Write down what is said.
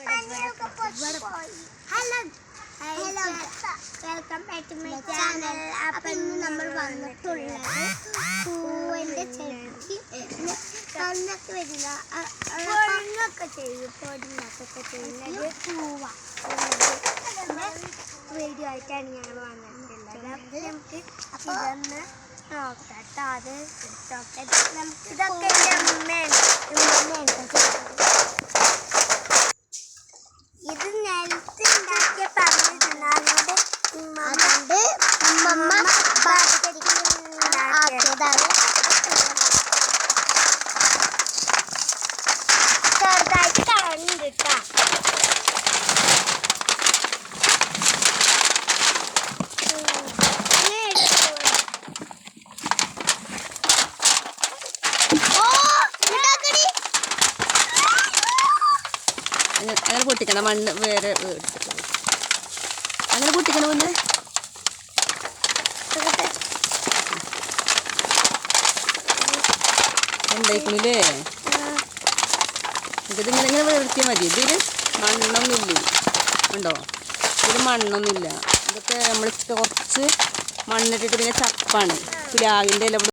Hello hello welcome back to my channel അപ്പോൾ ഇന്ന് നമ്മൾ വന്നിട്ടുള്ളത് പൂവിന്റെ ചെടിക്ക് കണ്ണൊക്കെ വരില്ല പൊടിങ്ങൊക്കെ ചെയ്യും പൊടിങ്ങൊക്കെ ചെയ്യുന്നത് പൂവ വീഡിയോ ആയിട്ടാണ് ഞങ്ങൾ വന്നിട്ടുള്ളത് നമുക്ക് ഇതൊന്ന് കേട്ടോ അത് നമുക്ക് ഇതൊക്കെ അങ്ങനെ പൊട്ടിക്കണം. മണ്ണ് വേറെ. അങ്ങനെ പൊട്ടിക്കണം മുന്നേ ഉണ്ടായിക്കണില്ലേ ഇതിങ്ങനെ ഇങ്ങനെ വേർത്തിയാൽ മതി. ഇതിൽ മണ്ണൊന്നുമില്ല. ഉണ്ടോ ഇതിൽ മണ്ണൊന്നുമില്ല. ഇതൊക്കെ നമ്മൾ കുറച്ച് മണ്ണിട്ടിട്ട് പിന്നെ ചപ്പാണ്. പുലാവിന്റെ ഇല